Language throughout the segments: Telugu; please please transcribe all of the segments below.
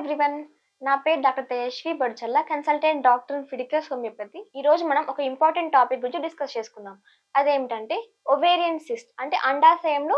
ఎవ్రీవన్ నా పేరు doctor Tejaswi Budchalla consultant doctor Fidicus homeopathy ఈ రోజు మనం ఒక ఇంపార్టెంట్ టాపిక్ గురించి డిస్కస్ చేసుకుందాం. అదేమిటంటే ఒవేరియన్ సిస్ట్ అంటే అండాశయంలో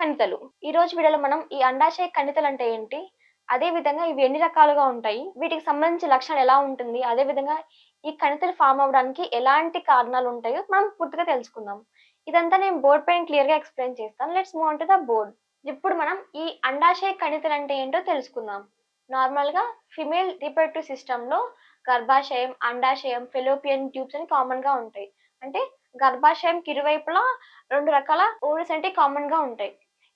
కణితలు. ఈ రోజు వీడియోలో మనం ఈ అండాశయ కణితలు అంటే ఏంటి? అదే విధంగా ఇవి ఎన్ని రకాలుగా ఉంటాయి? వీటికి సంబంధించిన లక్షణాలు ఎలా ఉంటుంది? అదే విధంగా ఈ కణితలు ఫామ్ అవ్వడానికి ఎలాంటి కారణాలు ఉంటాయో మనం పూర్తిగా తెలుసుకుందాం. ఇదంతా నేను బోర్డ్ పైన క్లియర్గా ఎక్స్ప్లెయిన్ చేస్తాను. Let's move to the board ఇప్పుడు మనం ఈ అండాశయ కణితలు అంటే ఏంటో తెలుసుకుందాం. నార్మల్గా ఫిమేల్ రిప్రొడక్టివ్ సిస్టంలో గర్భాశయం అండాశయం ఫెలోపియన్ ట్యూబ్స్ అని కామన్గా ఉంటాయి. అంటే గర్భాశయం ఇరువైపులా రెండు రకాల ఓరిస్ అంటే కామన్గా ఉంటాయి.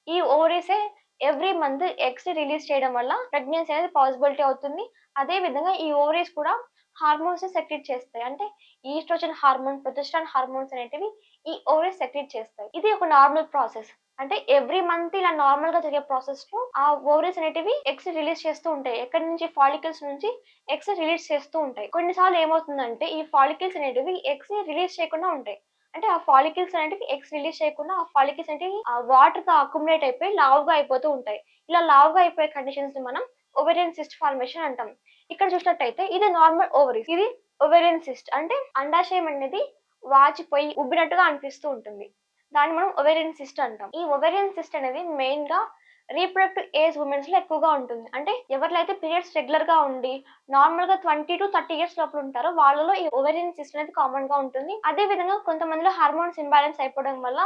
ఈ ఓవరీసే ఎవ్రీ మంత్ ఎగ్స్ రిలీజ్ చేయడం వల్ల ప్రెగ్నెన్సీ అనేది పాసిబిలిటీ అవుతుంది. అదే విధంగా ఈ ఓవరీస్ కూడా హార్మోన్స్ సెక్రెట్ చేస్తాయి. అంటే ఈస్ట్రోజన్ హార్మోన్ ప్రొజెస్ట్రాన్ హార్మోన్స్ అనేటివి ఈ ఓవరీస్ సెక్రెట్ చేస్తాయి. ఇది ఒక నార్మల్ ప్రాసెస్. అంటే ఎవ్రీ మంత్ ఇలా నార్మల్గా జరిగే ప్రాసెస్లో ఆ ఓవరీస్ అనేటివి ఎగ్స్ రిలీజ్ చేస్తూ ఉంటాయి. ఎక్కడి నుంచి? ఫాలికల్స్ నుంచి ఎగ్స్ రిలీజ్ చేస్తూ ఉంటాయి. కొన్నిసార్లు ఏమవుతుందంటే ఈ ఫాలికల్స్ అనేటివి ఎగ్స్ని రిలీజ్ చేయకుండా ఉంటాయి. అంటే ఆ ఫాలికల్స్ అనేటివి ఎక్స్ రిలీజ్ చేయకుండా ఆ ఫాలికల్స్ అనేటివి ఆ వాటర్తో అకుమిలేట్ అయిపోయి లావుగా అయిపోతూ ఉంటాయి. ఇలా లావుగా అయిపోయే కండిషన్స్ని మనం ఓవెరియన్ సిస్ట్ ఫార్మేషన్ అంటాం. ఇక్కడ చూసినట్టయితే ఇది నార్మల్ ఓవరీస్ ఇది ఓవెరియన్ సిస్ట్ అంటే అండాశయం అనేది వాచిపోయి ఉబ్బినట్టుగా అనిపిస్తూ ఉంటుంది. దాన్ని మనం ఒవేరియన్ సిస్ట్ అంటాం. ఈ ఒవేరియన్ సిస్ట్ అనేది మెయిన్గా రీప్రొడక్టివ్ ఏజ్ ఉమెన్స్లో ఎక్కువగా ఉంటుంది. అంటే ఎవరిలో పీరియడ్స్ రెగ్యులర్గా ఉండి నార్మల్గా ట్వంటీ టు థర్టీ ఇయర్స్ లోపల ఉంటారో వాళ్ళలో ఈ ఒవేరియన్ సిస్ట్ అనేది కామన్గా ఉంటుంది. అదే విధంగా కొంతమందిలో హార్మోన్స్ ఇంబ్యాలెన్స్ అయిపోవడం వల్ల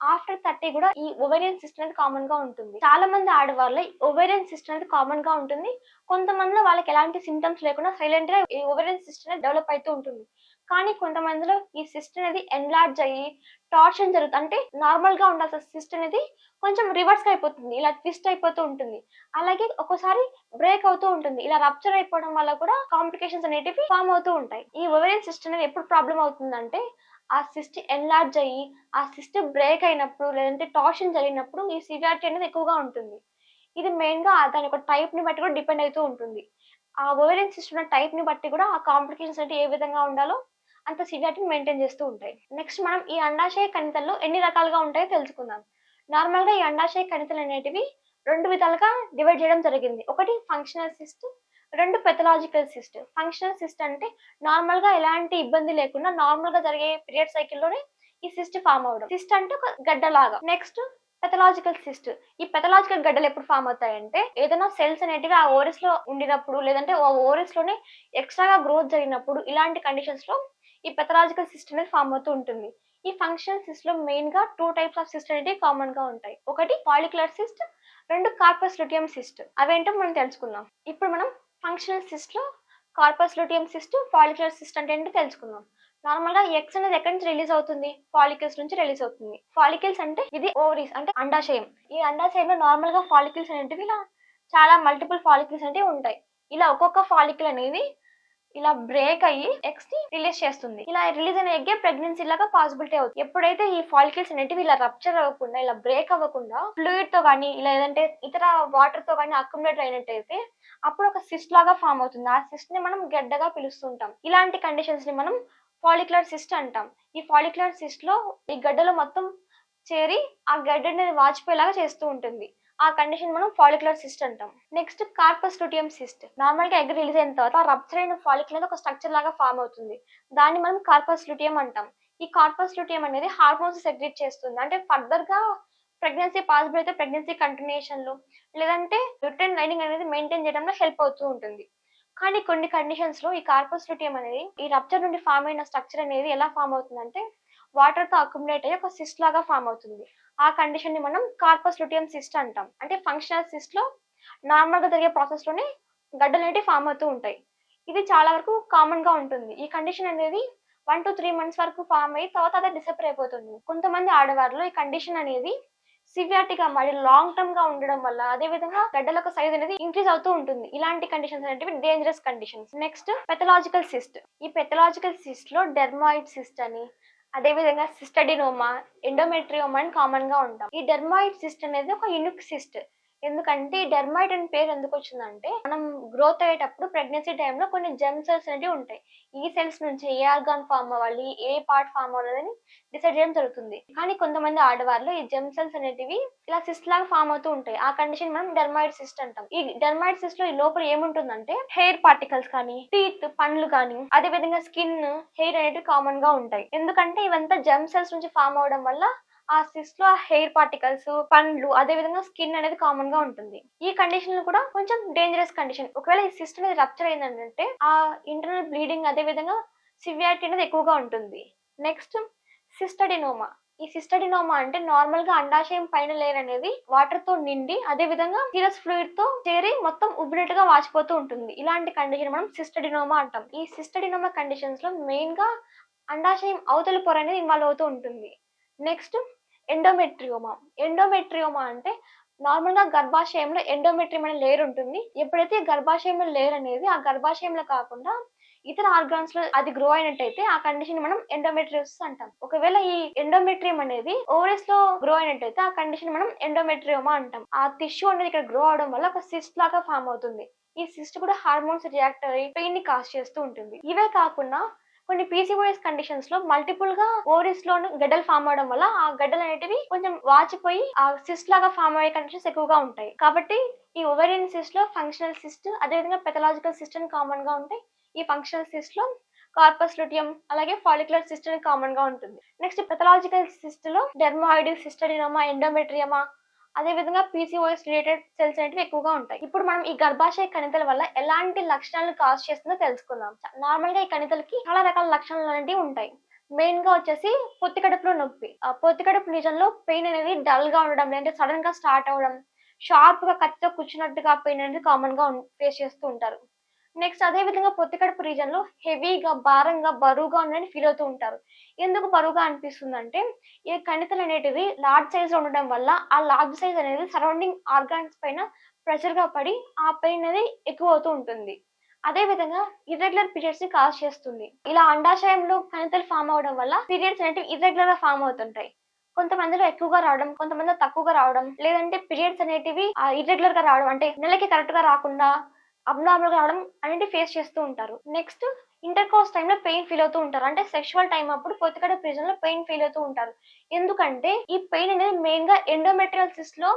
ఆఫ్టర్ థర్టీ కూడా ఈ ఒవేరియన్ సిస్టమ్ అనేది కామన్గా ఉంటుంది. చాలా మంది ఆడవాళ్ళ ఒవేరియన్ సిస్టమ్ అనేది కామన్గా ఉంటుంది. కొంతమందిలో వాళ్ళకి ఎలాంటి సింటమ్స్ లేకుండా సైలెంట్గా ఈ ఒవేరియన్ సిస్టమ్ అనేది డెవలప్ అవుతూ ఉంటుంది. కానీ కొంతమందిలో ఈ సిస్ట్ అనేది ఎన్లార్జ్ అయ్యి టార్షన్ జరుగుతుంది. అంటే నార్మల్గా ఉండాల్సిన సిస్ట్ అనేది కొంచెం రివర్స్ అయిపోతుంది. ఇలా ట్విస్ట్ అయిపోతూ ఉంటుంది. అలాగే ఒక్కోసారి బ్రేక్ అవుతూ ఉంటుంది. ఇలా రప్చర్ అయిపోవడం వల్ల కూడా కాంప్లికేషన్స్ అనేటివి ఫామ్ అవుతూ ఉంటాయి. ఈ ఒవేరియన్ సిస్ట్ అనేది ఎప్పుడు ప్రాబ్లం అవుతుందంటే ఆ సిస్ట్ ఎన్లార్జ్ అయ్యి ఆ సిస్ట్ బ్రేక్ అయినప్పుడు లేదంటే టార్షన్ జరిగినప్పుడు ఈ సివియారిటీ అనేది ఎక్కువగా ఉంటుంది. ఇది మెయిన్గా దాని యొక్క టైప్ని బట్టి కూడా డిపెండ్ అవుతూ ఉంటుంది. ఆ ఓవరియన్ సిస్ట్ ఉన్న టైప్ని బట్టి కూడా ఆ కాంప్లికేషన్స్ అంటే ఏ విధంగా ఉండాలో అంత సివియారిటీని మెయింటైన్ చేస్తూ ఉంటాయి. నెక్స్ట్ మనం ఈ అండాశయ కణితల్లో ఎన్ని రకాలుగా ఉంటాయో తెలుసుకుందాం. నార్మల్గా ఈ అండాశయ కణితలు అనేటివి రెండు విధాలుగా డివైడ్ చేయడం జరిగింది. ఒకటి ఫంక్షనల్ సిస్ట్ రెండు పెథలాజికల్ సిస్ట్. ఫంక్షనల్ సిస్ట్ అంటే నార్మల్గా ఎలాంటి ఇబ్బంది లేకుండా నార్మల్గా జరిగే పీరియడ్ సైకిల్లోనే ఈ సిస్ట్ ఫామ్ అవడం సిస్ట్ అంటే ఒక గడ్డలాగా. Next pathological cyst. ఈ పెథలాజికల్ గడ్డలు ఎప్పుడు ఫామ్ అవుతాయంటే ఏదైనా సెల్స్ అనేటివి ఆ ఓరెస్లో ఉండినప్పుడు లేదంటే ఆ ఓరెస్లోనే ఎక్స్ట్రాగా గ్రోత్ జరిగినప్పుడు ఇలాంటి కండిషన్స్లో ఈ పెథలాజికల్ సిస్ట్ అనేది ఫామ్ అవుతూ ఉంటుంది. ఈ ఫంక్షనల్ సిస్ట్లో మెయిన్గా టూ టైప్స్ ఆఫ్ సిస్ట్ అనేవి కామన్గా ఉంటాయి. ఒకటి పాలిక్యులర్ సిస్ట్ రెండు కార్పస్ లుటియం సిస్ట్ అవేంటో మనం తెలుసుకుందాం. ఇప్పుడు మనం functional సిస్ట్లో corpus luteum cyst follicular cyst అంటే ఏంటో తెలుసుకుందాం. నార్మల్గా ఎక్స్ అనేది ఎక్కడి నుంచి రిలీజ్ అవుతుంది? ఫాలికల్స్ నుంచి రిలీజ్ అవుతుంది. ఫాలికల్స్ అంటే ఇది ఓవరీస్ అంటే అండాశయం. ఈ అండాశయంలో నార్మల్గా ఫాలికల్స్ అనేటివి ఇలా చాలా మల్టిపుల్ ఫాలికల్స్ అనేవి ఉంటాయి. ఇలా ఒక్కొక్క ఫాలికల్ అనేది ఇలా బ్రేక్ అయ్యి ఎగ్స్ని రిలీజ్ చేస్తుంది. ఇలా రిలీజ్ అయిన ఎగ్గే ప్రెగ్నెన్సీ లాగా పాసిబిలిటీ అవుతుంది. ఎప్పుడైతే ఈ ఫాలికల్స్ అనేటివి ఇలా రప్చర్ అవ్వకుండా ఇలా బ్రేక్ అవ్వకుండా ఫ్లూయిడ్తో కానీ లేదంటే ఇతర వాటర్తో కానీ అక్యుములేట్ అయినట్టయితే అప్పుడు ఒక సిస్ట్ లాగా ఫామ్ అవుతుంది. ఆ సిస్ట్ని మనం గడ్డగా పిలుస్తుంటాం. ఇలాంటి కండిషన్స్ని మనం ఫాలిక్యులర్ సిస్ట్ అంటాం. ఈ ఫాలిక్యులర్ సిస్ట్లో ఈ గడ్డలో మొత్తం చేరి ఆ గడ్డ అనేది వాచిపోయేలాగా చేస్తూ ఉంటుంది. ఆ కండిషన్ మనం ఫాలిక్యులర్ సిస్ట్ అంటాం. నెక్స్ట్ కార్పస్ లుటియం సిస్ట్ నార్మల్గా ఎగ్ రిలీజ్ అయిన తర్వాత రప్చర్ అయిన ఫాలిక్యులర్ అనేది ఒక స్ట్రక్చర్ లాగా ఫామ్ అవుతుంది. దాన్ని మనం కార్పస్ లుటియం అంటాం. ఈ కార్పస్ లుటియం అనేది హార్మోన్స్ సెగ్రేట్ చేస్తుంది. అంటే ఫర్దర్గా ప్రెగ్నెన్సీ పాసిబుల్ అయితే ప్రెగ్నెన్సీ కంటిన్యూషన్లో లేదంటే రిటర్న్ లైనింగ్ అనేది మెయింటైన్ చేయడంలో హెల్ప్ అవుతూ ఉంటుంది. కానీ కొన్ని కండిషన్స్లో ఈ కార్పస్ లుటియం అనేది ఈ రప్చర్ నుండి ఫామ్ అయిన స్ట్రక్చర్ అనేది ఎలా ఫామ్ అవుతుందంటే వాటర్తో అక్యుమిలేట్ అయ్యి ఒక సిస్ట్ లాగా ఫామ్ అవుతుంది. ఆ కండిషన్ని మనం కార్పస్ లుటియం సిస్ట్ అంటాం. అంటే ఫంక్షనల్ సిస్ట్లో నార్మల్గా జరిగే ప్రాసెస్లోనే గడ్డలు అనేవి ఫామ్ అవుతూ ఉంటాయి. ఇది చాలా వరకు కామన్గా ఉంటుంది. ఈ కండిషన్ అనేది వన్ టు త్రీ మంత్స్ వరకు ఫామ్ అయ్యి తర్వాత అదే డిసపర్ అయిపోతుంది. కొంతమంది ఆడవారిలో ఈ కండిషన్ అనేది సివియారిటీగా మరి లాంగ్ టర్మ్గా ఉండడం వల్ల అదే విధంగా గడ్డలకు సైజ్ అనేది ఇంక్రీజ్ అవుతూ ఉంటుంది. ఇలాంటి కండిషన్స్ అనేవి dangerous conditions next pathological cyst ఈ పెథలాజికల్ సిస్ట్లో డెర్మాయిడ్ సిస్ట్ అని అదే విధంగా సిస్టడినోమా ఎండోమెట్రియోమా అని కామన్గా ఉంటాం. ఈ డెర్మాయిడ్ సిస్ట్ అనేది ఒక యునిక్ సిస్ట్ ఎందుకంటే డెర్మైట్ అని పేరు ఎందుకు వచ్చిందంటే మనం గ్రోత్ అయ్యేటప్పుడు ప్రెగ్నెన్సీ టైంలో కొన్ని జెమ్ సెల్స్ అనేవి ఉంటాయి. ఈ సెల్స్ నుంచి ఏ ఆర్గాన్ ఫామ్ అవ్వాలి ఏ పార్ట్ ఫామ్ అవ్వాలని డిసైడ్ చేయడం జరుగుతుంది. కానీ కొంతమంది ఆడవాళ్ళు ఈ జెమ్ సెల్స్ అనేటివి ఇలా సిస్ట్ లాగా ఫామ్ అవుతూ ఉంటాయి. ఆ కండిషన్ మనం డెర్మైడ్ సిస్ట్ అంటాం. ఈ డెర్మైడ్ సిస్ట్లో ఈ లోపల ఏముంటుందంటే హెయిర్ పార్టికల్స్ కానీ టీత్ పండ్లు కానీ అదే విధంగా స్కిన్ హెయిర్ అనేటివి కామన్గా ఉంటాయి. ఎందుకంటే ఇవంతా జెమ్ సెల్స్ నుంచి ఫామ్ అవడం వల్ల ఆ సిస్ట్లో హెయిర్ పార్టికల్స్ పండ్లు అదే విధంగా స్కిన్ అనేది కామన్గా ఉంటుంది. ఈ కండిషన్ కూడా కొంచెం డేంజరస్ కండిషన్ ఒకవేళ ఈ సిస్ట్ అనేది రప్చర్ అయిందంటే ఆ ఇంటర్నల్ బ్లీడింగ్ అదే విధంగా సివియారిటీ అనేది ఎక్కువగా ఉంటుంది. నెక్స్ట్ సిస్టడినోమా ఈ సిస్టడినోమా అంటే నార్మల్గా అండాశయం పైన లేయర్ అనేది వాటర్తో నిండి అదే విధంగా సీరస్ ఫ్లూయిడ్తో చేరి మొత్తం ఉబ్బినట్టుగా వాచిపోతూ ఉంటుంది. ఇలాంటి కండిషన్ మనం సిస్టడినోమా అంటాం. ఈ సిస్టడినోమా కండిషన్స్లో మెయిన్గా అండాశయం అవతలి పొర అనేది ఇన్వాల్వ్ అవుతూ ఉంటుంది. నెక్స్ట్ ఎండోమెట్రియోమా ఎండోమెట్రియోమా అంటే నార్మల్గా గర్భాశయంలో ఎండోమెట్రియం అనే లేయర్ ఉంటుంది. ఎప్పుడైతే గర్భాశయంలో లేయర్ అనేది ఆ గర్భాశయంలో కాకుండా ఇతర ఆర్గాన్స్లో అది గ్రో అయినట్టయితే ఆ కండిషన్ మనం ఎండోమెట్రియోసిస్ అంటాం. ఒకవేళ ఈ ఎండోమెట్రియం అనేది ఓవరీస్లో గ్రో అయినట్టయితే ఆ కండిషన్ మనం ఎండోమెట్రియోమా అంటాం. ఆ టిష్యూ అనేది ఇక్కడ గ్రో అవడం వల్ల ఒక సిస్ట్ లాగా ఫామ్ అవుతుంది. ఈ సిస్ట్ కూడా హార్మోన్స్ రియాక్ట్ అయ్యి పెయిన్ని కాస్ చేస్తూ ఉంటుంది. ఇవే కాకుండా కొన్ని పీసీఓఎస్ కండిషన్స్లో మల్టిపుల్గా ఓవరీస్ లోను గడ్డలు ఫామ్ అవడం వల్ల ఆ గడ్డలు అనేటివి కొంచెం వాచిపోయి ఆ సిస్ట్ లాగా ఫామ్ అయ్యే కండిషన్స్ ఎక్కువగా ఉంటాయి. కాబట్టి ఈ ఓవరియన్ సిస్ట్లో ఫంక్షనల్ సిస్ట్ అదేవిధంగా పెథలాజికల్ సిస్ట్ అని కామన్గా ఉంటాయి ఈ ఫంక్షనల్ సిస్ట్లో కార్పస్ లుటియం అలాగే ఫాలిక్యులర్ సిస్ట్ అని కామన్గా ఉంటుంది. నెక్స్ట్ పెథలాజికల్ సిస్ట్లో డెర్మాయిడ్ సిస్టడినోమా ఎండోమెట్రియమా అదే విధంగా పీసీఓఎస్ రిలేటెడ్ సెల్స్ అనేవి ఎక్కువగా ఉంటాయి. ఇప్పుడు మనం ఈ గర్భాశయ కణితల వల్ల ఎలాంటి లక్షణాలను కాజ్ చేస్తుందో తెలుసుకుందాం. నార్మల్గా ఈ కణితలకి చాలా రకాల లక్షణాలు అనేవి ఉంటాయి. మెయిన్గా వచ్చేసి పొత్తి కడుపులో నొప్పి. ఆ పొత్తి కడుపు నిజంలో పెయిన్ అనేది డల్గా ఉండడం లేదంటే సడన్గా స్టార్ట్ అవ్వడం షార్ప్గా కత్తితో కూర్చున్నట్టుగా పెయిన్ అనేది కామన్గా ఫేస్ చేస్తూ ఉంటారు. నెక్స్ట్ అదే విధంగా పొత్తికడుపు రీజన్లో హెవీగా భారంగా బరువుగా ఉందని ఫీల్ అవుతూ ఉంటారు. ఎందుకు బరువుగా అనిపిస్తుంది అంటే ఈ కణితలు అనేటివి లార్జ్ సైజ్లో ఉండడం వల్ల ఆ లార్జ్ సైజ్ అనేది సరౌండింగ్ ఆర్గాన్స్ పైన ప్రెషర్గా పడి ఆ పెయిన్ అనేది ఎక్కువ అవుతూ ఉంటుంది. అదే విధంగా ఇర్రెగ్యులర్ పీరియడ్స్ని కాజ్ చేస్తుంది. ఇలా అండాశయంలో కణితలు ఫామ్ అవడం వల్ల పీరియడ్స్ అనేటివి ఇర్రెగ్యులర్గా ఫామ్ అవుతుంటాయి. కొంతమందిలో ఎక్కువగా రావడం కొంతమంది తక్కువగా రావడం లేదంటే పీరియడ్స్ అనేటివి ఇర్రెగ్యులర్గా రావడం అంటే నెలకి కరెక్ట్గా రాకుండా అబ్నార్మల్గా రావడం అనేది ఫేస్ చేస్తూ ఉంటారు. నెక్స్ట్ ఇంటర్ కోర్స్ టైంలో పెయిన్ ఫీల్ అవుతూ ఉంటారు. అంటే సెక్షువల్ టైం అప్పుడు పొత్తికడ ప్రిజన్లో పెయిన్ ఫీల్ అవుతూ ఉంటారు. ఎందుకంటే ఈ పెయిన్ అనేది మెయిన్గా ఎండోమెట్రియల్ సిస్ట్లో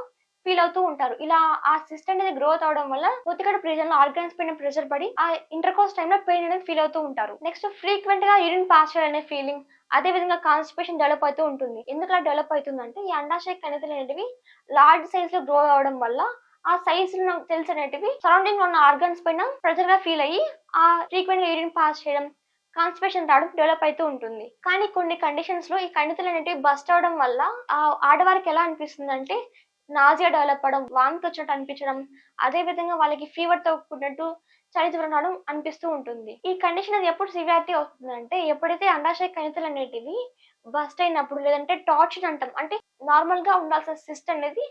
ఫీల్ అవుతూ ఉంటారు. ఇలా ఆ సిస్ట్ అనేది గ్రోత్ అవడం వల్ల పొత్తికడ ప్రిజన్లో ఆర్గాన్స్ పైన ప్రెషర్ పడి ఆ ఇంటర్ కోర్స్ టైంలో పెయిన్ అనేది ఫీల్ అవుతూ ఉంటారు. నెక్స్ట్ ఫ్రీక్వెంట్గా యూరిన్ పాస్ చేయాలనే ఫీలింగ్ అదే విధంగా కాన్స్టిపేషన్ డెవలప్ అవుతూ ఉంటుంది. ఎందుకు అలా డెవలప్ అవుతుందంటే ఈ అండాశయ కణితులు అనేటివి లార్జ్ సైజ్లో గ్రో అవడం వల్ల ఆ సైజ్ నాకు సెల్స్ అనేటివి. సరౌండింగ్ ఉన్న ఆర్గన్స్ పైన ప్రెజర్గా ఫీల్ అయ్యి ఆ ఫ్రీక్వెంట్గా యూరిన్ పాస్ చేయడం కాన్స్పిరేషన్ రావడం డెవలప్ అవుతూ ఉంటుంది. కానీ కొన్ని కండిషన్స్లో ఈ కణితులు అనేటివి బస్ట్ అవడం వల్ల ఆ ఆడవారికి ఎలా అనిపిస్తుంది అంటే నాజియా డెవలప్ అవడం వాంతి వచ్చినట్టు అనిపించడం అదే విధంగా వాళ్ళకి ఫీవర్తో కూడినట్టు చలి దూరం రావడం అనిపిస్తూ ఉంటుంది. ఈ కండిషన్ అది ఎప్పుడు సివియారిటీ అవుతుందంటే ఎప్పుడైతే అండాశయ కణితులు అనేటివి బస్ట్ అయినప్పుడు లేదంటే టార్చర్ అంటాం. అంటే నార్మల్గా ఉండాల్సిన సిస్ట్ అనేది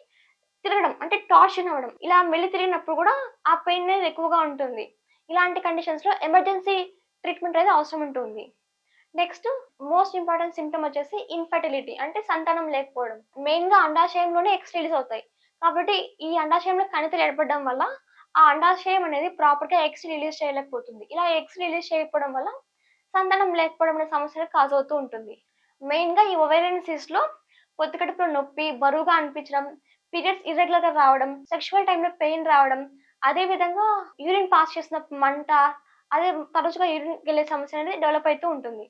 తిరగడం అంటే టార్షన్ అవ్వడం. ఇలా మెల్లి తిరిగినప్పుడు కూడా ఆ పెయిన్ అనేది ఎక్కువగా ఉంటుంది. ఇలాంటి కండిషన్స్లో ఎమర్జెన్సీ ట్రీట్మెంట్ అనేది అవసరం ఉంటుంది. నెక్స్ట్ మోస్ట్ ఇంపార్టెంట్ సిమ్టమ్ వచ్చేసి ఇన్ఫర్టిలిటీ అంటే సంతానం లేకపోవడం. మెయిన్గా అండాశయంలోనే ఎక్స్ రిలీజ్ అవుతాయి. కాబట్టి ఈ అండాశయంలో కణితలు ఏర్పడడం వల్ల ఆ అండాశయం అనేది ప్రాపర్గా ఎక్స్ రిలీజ్ చేయలేకపోతుంది. ఇలా ఎక్స్ రిలీజ్ చేయకపోవడం వల్ల సంతానం లేకపోవడం అనే సమస్యలు కాజ్ అవుతూ ఉంటుంది. మెయిన్గా ఈ ఒవేరియన్ సీస్లో పొత్తికడుపులో నొప్పి బరువుగా అనిపించడం పీరియడ్స్ ఇర్రెగ్యులర్గా రావడం సెక్షువల్ టైంలో పెయిన్ రావడం అదే విధంగా యూరిన్ పాస్ చేసిన మంట అదే తరచుగా యూరిన్ వెళ్ళే సమస్య అనేది డెవలప్ అవుతూ ఉంటుంది.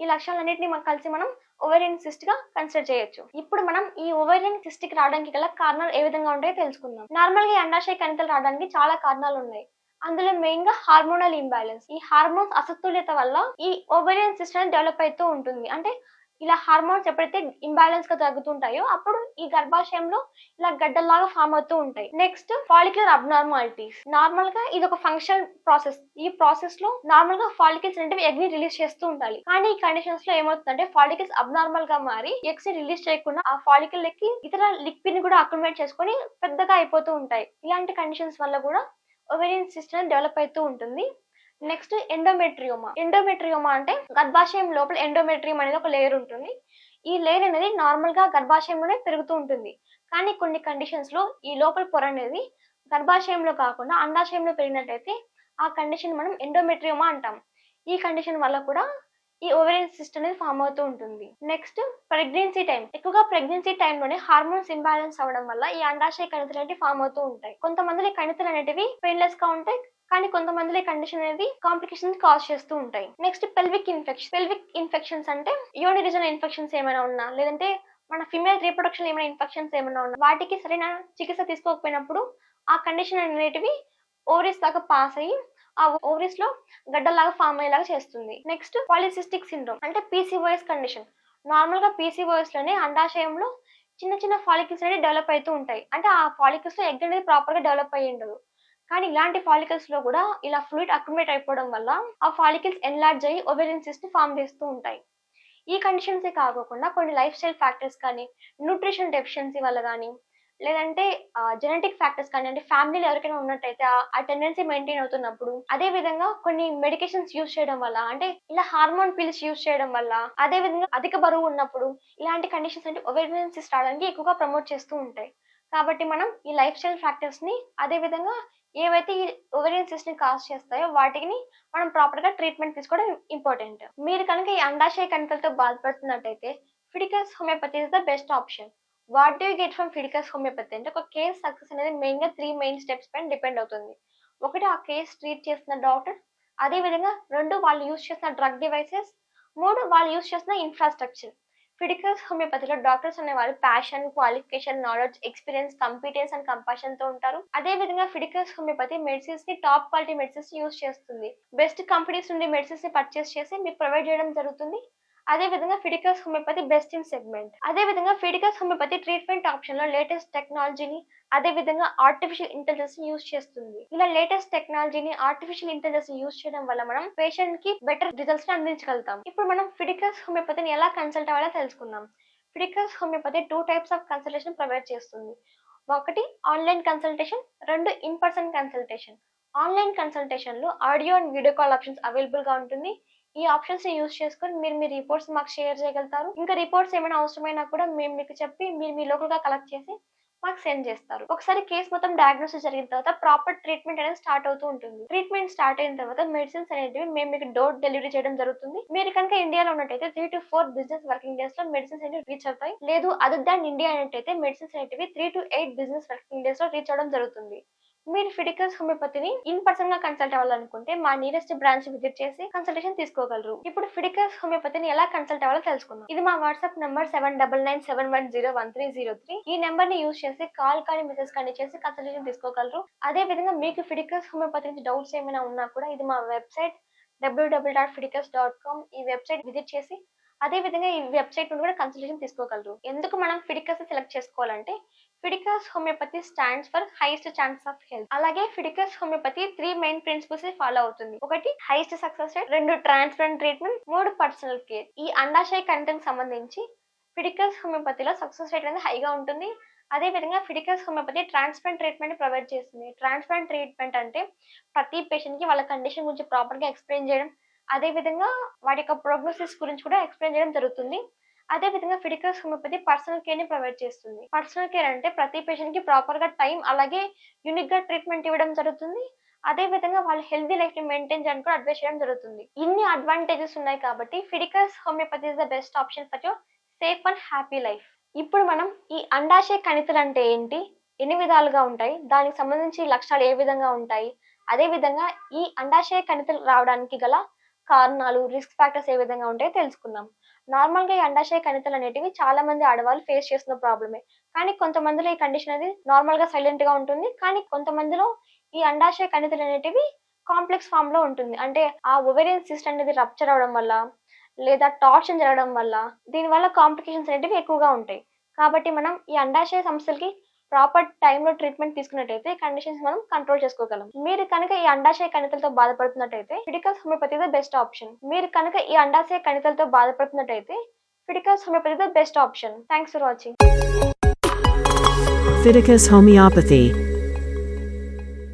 ఈ లక్షణాలన్నింటినీ మనం కలిసి మనం ఓవేరియన్ సిస్ట్గా కన్సిడర్ చేయొచ్చు. ఇప్పుడు మనం ఈ ఓవేరియన్ సిస్ట్కి రావడానికి గల కారణాలు ఏ విధంగా ఉంటాయో తెలుసుకుందాం. నార్మల్గా అండాశయ కణితలు రావడానికి చాలా కారణాలు ఉన్నాయి. అందులో మెయిన్గా హార్మోనల్ ఇంబ్యాలెన్స్ ఈ హార్మోన్స్ అసమతుల్యత వల్ల ఈ ఓవేరియన్ సిస్టమ్ అనేది డెవలప్ అవుతూ ఉంటుంది. అంటే ఇలా హార్మోన్స్ ఎప్పుడైతే ఇంబ్యాలెన్స్గా తగ్గుతుంటాయో అప్పుడు ఈ గర్భాశయంలో ఇలా గడ్డల్లాగా ఫామ్ అవుతూ ఉంటాయి. నెక్స్ట్ ఫాలిక్యులర్ అబ్నార్మాలిటీస్ నార్మల్గా ఇది ఒక ఫంక్షన్ ప్రాసెస్ ఈ ప్రాసెస్లో నార్మల్గా ఫాలికల్స్ అనేవి ఎగ్ని రిలీజ్ చేస్తూ ఉండాలి. కానీ ఈ కండిషన్స్లో ఏమవుతుందంటే ఫాలికల్స్ అబ్నార్మల్గా మారి ఎగ్స్ని రిలీజ్ చేయకుండా ఆ ఫాలికల్ లెక్కి ఇతర లిక్విడ్ని కూడా అకామిడేట్ చేసుకొని పెద్దగా అయిపోతూ ఉంటాయి. ఇలాంటి కండిషన్స్ వల్ల కూడా ఒవేరియన్ సిస్టమ్ డెవలప్ అవుతూ ఉంటుంది. నెక్స్ట్ ఎండోమెట్రియోమా ఎండోమెట్రియోమా అంటే గర్భాశయం లోపల ఎండోమెట్రియం అనేది ఒక లేయర్ ఉంటుంది. ఈ లేయర్ అనేది నార్మల్గా గర్భాశయంలోనే పెరుగుతూ ఉంటుంది. కానీ కొన్ని కండిషన్స్లో ఈ లోపల పొర అనేది గర్భాశయంలో కాకుండా అండాశయంలో పెరిగినట్టయితే ఆ కండిషన్ మనం ఎండోమెట్రియోమా అంటాం. ఈ కండిషన్ వల్ల కూడా ఈ ఓవరియన్ సిస్టమ్ అనేది ఫామ్ అవుతూ ఉంటుంది. నెక్స్ట్ ప్రెగ్నెన్సీ టైం ఎక్కువగా ప్రెగ్నెన్సీ టైంలోనే హార్మోన్స్ ఇంబ్యాలెన్స్ అవ్వడం వల్ల ఈ అండాశయ కణితులు అనేవి ఫామ్ అవుతూ ఉంటాయి. కొంతమంది కణితులు అనేటివి పెయిన్లెస్గా ఉంటాయి కానీ కొంతమందిలో ఈ కండిషన్ అనేది కాంప్లికేషన్స్ కాజ్ చేస్తూ ఉంటాయి. Next pelvic infection pelvic infections అంటే యోని రీజన్ ఇన్ఫెక్షన్స్ ఏమైనా ఉన్నా లేదంటే మన ఫిమేల్ రీప్రొడక్షన్ ఏమైనా ఇన్ఫెక్షన్స్ ఏమైనా ఉన్నా వాటికి సరైన చికిత్స తీసుకోకపోయినప్పుడు ఆ కండిషన్ అనేటివి ఓవరీస్ దాకా పాస్ అయ్యి ఆ ఓవరీస్లో గడ్డలాగా ఫామ్ అయ్యేలాగా చేస్తుంది. నెక్స్ట్ పాలిసిస్టిక్ సిండ్రోమ్ అంటే పీసీఓఎస్ కండిషన్ నార్మల్గా పీసీఓఎస్లోనే అండాశయంలో చిన్న చిన్న ఫాలికల్స్ అనేవి డెవలప్ అవుతూ ఉంటాయి. అంటే ఆ ఫాలికల్స్లో ఎగ్ అనేది ప్రాపర్గా డెవలప్ అయ్యి ఉండదు. కానీ ఇలాంటి ఫాలికల్స్లో కూడా ఇలా ఫ్లూయిడ్ అక్యుమిలేట్ అయిపోవడం వల్ల ఆ ఫాలికల్స్ ఎన్లార్జ్ అయ్యి ఓవెరియన్ సిస్ట్ ఫామ్ చేస్తూ ఉంటాయి. ఈ కండిషన్స్ కాకుండా కొన్ని లైఫ్ స్టైల్ ఫ్యాక్టర్స్ కానీ న్యూట్రిషన్ డెఫిషియన్సీ వల్ల కానీ లేదంటే జెనెటిక్ ఫ్యాక్టర్స్ కానీ అంటే ఫ్యామిలీలో ఎవరికైనా ఉన్నట్టయితే ఆ- టెండెన్సీ మెయింటైన్ అవుతున్నప్పుడు అదే విధంగా కొన్ని మెడికేషన్స్ యూస్ చేయడం వల్ల అంటే ఇలా హార్మోన్ పిల్స్ యూస్ చేయడం వల్ల అదే విధంగా అధిక బరువు ఉన్నప్పుడు ఇలాంటి కండిషన్స్ అంటే ఒవేరియన్స్ రావడానికి ఎక్కువగా ప్రమోట్ చేస్తూ ఉంటాయి. కాబట్టి మనం ఈ లైఫ్ స్టైల్ ఫ్యాక్టర్స్ని అదే విధంగా ఏవైతే ఈ ఓవేరియన్ సిస్ట్ని కాజ్ చేస్తాయో వాటిని మనం ప్రాపర్గా ట్రీట్మెంట్ తీసుకోవడం ఇంపార్టెంట్ మీరు కనుక ఈ అండాశయ కణికలతో బాధపడుతున్నట్టయితే Fiticus homeopathy is the best option what do get from Fiticus homeopathy అంటే ఒక కేస్ సక్సెస్ అనేది మెయిన్గా త్రీ మెయిన్ స్టెప్స్ పైన డిపెండ్ అవుతుంది. ఒకటి ఆ కేస్ ట్రీట్ చేస్తున్న డాక్టర్ అదే విధంగా రెండు వాళ్ళు యూస్ చేసిన డ్రగ్ డివైసెస్ మూడు వాళ్ళు యూస్ చేసిన ఇన్ఫ్రాస్ట్రక్చర్ ఫిడికల్స్ హోమియోపతిలో డాక్టర్స్ అనేవాళ్ళు passion qualification knowledge experience competence and కంపాషన్తో ఉంటారు. అదే విధంగా ఫిడికల్స్ హోమియోపతి మెడిసిన్స్ని టాప్ క్వాలిటీ మెడిసిన్స్ యూస్ చేస్తుంది. బెస్ట్ కంపెనీస్ నుండి మెడిసిన్స్ని పర్చేస్ చేసి మీకు ప్రొవైడ్ చేయడం జరుగుతుంది. అదే విధంగా Fiticus homeopathy best in segment అదే విధంగా ఫిడికస్ హోమియోపతి ట్రీట్మెంట్ ఆప్షన్లో లేటెస్ట్ టెక్నాలజీని అదే విధంగా ఆర్టిఫిషియల్ ఇంటెలిజెన్స్ యూస్ చేస్తుంది. ఇలా లేటెస్ట్ టెక్నాలజీని ఆర్టిఫిషియల్ ఇంటెలిజెన్స్ యూస్ చేయడం వల్ల మనం పేషెంట్కి బెటర్ రిజల్ట్స్ని అందించగలుగుతాం. ఇప్పుడు మనం ఫిడికస్ హోమియోపతిని ఎలా కన్సల్ట్ అవ్వాలో తెలుసుకుందాం. Fiticus homeopathy two types of consultation provide చేస్తుంది. ఒకటి ఆన్లైన్ కన్సల్టేషన్ రెండు in person consultation online కన్సల్టేషన్లో audio and video call options అవైలబుల్గా ఉంటుంది. ఈ ఆప్షన్స్ యూస్ చేసుకొని మీరు మీ రిపోర్ట్స్ మాకు షేర్ చేయగలుగుతారు. ఇంకా రిపోర్ట్స్ ఏమైనా అవసరమైనా కూడా మేము మీకు చెప్పి మీరు మీ లోకల్గా కలెక్ట్ చేసి మాకు సెండ్ చేస్తారు. ఒకసారి కేసు మొత్తం డయాగ్నోసిస్ జరిగిన తర్వాత ప్రాపర్ ట్రీట్మెంట్ అనేది స్టార్ట్ అవుతూ ఉంటుంది. ట్రీట్మెంట్ స్టార్ట్ అయిన తర్వాత మెడిసిన్స్ అనేటివి మేము మీకు డోర్ డెలివరీ చేయడం జరుగుతుంది. మీరు కనుక ఇండియాలో ఉన్నట్టయితే three to four business working డేస్లో మెడిసిన్స్ అనేవి రీచ్ అవుతాయి. లేదు అదర్ దాన్ ఇండియా అనేటైతే మెడిసిన్స్ అనేటివి three to eight business working డేస్లో రీచ్ అవడం జరుగుతుంది. మీరు ఫిడికల్స్ హోమియోపతిని ఇన్ పర్సన్గా కన్సల్ట్ అవ్వాలనుకుంటే మా నియరెస్ట్ బ్రాంచ్ విజిట్ చేసి కన్సల్టేషన్ తీసుకోగలరు. ఇప్పుడు ఫిడికల్స్ హోమియోపతిని ఎలా కన్సల్ట్ అవ్వాలో తెలుసుకుందాం. ఇది మా WhatsApp number seven double nine seven one zero one three zero three ఈ నెంబర్ని యూస్ చేసి కాల్ కానీ మెసేజ్ కానీ చేసి కన్సల్టేషన్ తీసుకోగలరు. అదే విధంగా మీకు ఫిడికల్స్ హోమియోపతి నుంచి డౌట్స్ ఏమైనా ఉన్నా కూడా ఇది మా website W W dot Fiticus dot com ఈ వెబ్సైట్ విజిట్ చేసి అదే విధంగా ఈ వెబ్సైట్ నుండి కూడా కన్సల్టేషన్ తీసుకోగలరు. ఎందుకు మనం ఫిడికల్స్ సెలెక్ట్ చేసుకోవాలంటే Fiticus homeopathy stands for highest chance of health. అలాగే Fiticus homeopathy three main principles follow అవుతుంది. ఒకటి హైయెస్ట్ సక్సెస్ రేట్. రెండు ట్రాన్స్పరెంట్ ట్రీట్మెంట్. మూడు పర్సనల్ కేర్. ఈ అండాశయ కంటెంట్ సంబంధించి ఫిడికస్ హోమియోపతిలో సక్సెస్ రేట్ అనేది హైగా ఉంటుంది. అదే విధంగా Fiticus homeopathy transparent treatment provide చేస్తుంది. ట్రాన్స్పరెంట్ ట్రీట్మెంట్ అంటే ప్రతి పేషెంట్కి వాళ్ళ కండిషన్ గురించి ప్రాపర్గా ఎక్స్ప్లెయిన్ చేయడం. అదే విధంగా వాటి యొక్క ప్రోగ్నోసిస్ గురించి కూడా ఎక్స్ప్లెయిన్ చేయడం జరుగుతుంది. అదే విధంగా ఫిడికస్ హోమియోపతి పర్సనల్ కేర్ని ప్రొవైడ్ చేస్తుంది. పర్సనల్ కేర్ అంటే ప్రతి పేషెంట్కి ప్రాపర్గా టైం అలాగే యూనిక్గా ట్రీట్మెంట్ ఇవ్వడం జరుగుతుంది. అదే విధంగా వాళ్ళ హెల్తీ లైఫ్ని మెయింటైన్ చేయడానికి కూడా అడ్వైస్ చేయడం జరుగుతుంది. ఇన్ని అడ్వాంటేజెస్ ఉన్నాయి కాబట్టి Fiticus homeopathy is the best option for your safe and happy life ఇప్పుడు మనం ఈ అండాశయ కణితులు అంటే ఏంటి? ఎన్ని విధాలుగా ఉంటాయి? దానికి సంబంధించి లక్షణాలు ఏ విధంగా ఉంటాయి? అదే విధంగా ఈ అండాశయ కణితులు రావడానికి గల కారణాలు రిస్క్ ఫ్యాక్టర్స్ ఏ విధంగా ఉంటాయో తెలుసుకుందాం. నార్మల్గా ఈ అండాశయ కణితులు అనేటివి చాలా మంది ఆడవాళ్ళు ఫేస్ చేస్తున్న ప్రాబ్లమే కానీ కొంతమందిలో ఈ కండిషన్ అనేది నార్మల్గా సైలెంట్గా ఉంటుంది. కానీ కొంతమందిలో ఈ అండాశయ కణితులు అనేటివి కాంప్లెక్స్ ఫామ్లో ఉంటుంది. అంటే ఆ ఒవేరియన్ సిస్ట్ అనేది రప్చర్ అవడం వల్ల లేదా టార్షన్ జరగడం వల్ల దీని వల్ల కాంప్లికేషన్స్ అనేటివి ఎక్కువగా ఉంటాయి. కాబట్టి మనం ఈ అండాశయ సమస్యలకి ప్రాపర్ టైంలో ట్రీట్మెంట్ తీసుకున్నట్టయితే కండిషన్స్ మనం కంట్రోల్ చేసుకోగలం. మీరు కనుక ఈ అండాశయ కణితలతో బాధపడుతున్నట్టయితే Fiticus homeopathy the best option. మీరు కనుక ఈ అండాశయ కణితలతో బాధపడుతున్నట్టయితే Fiticus homeopathy the best option. Thanks for watching Fiticus Homeopathy.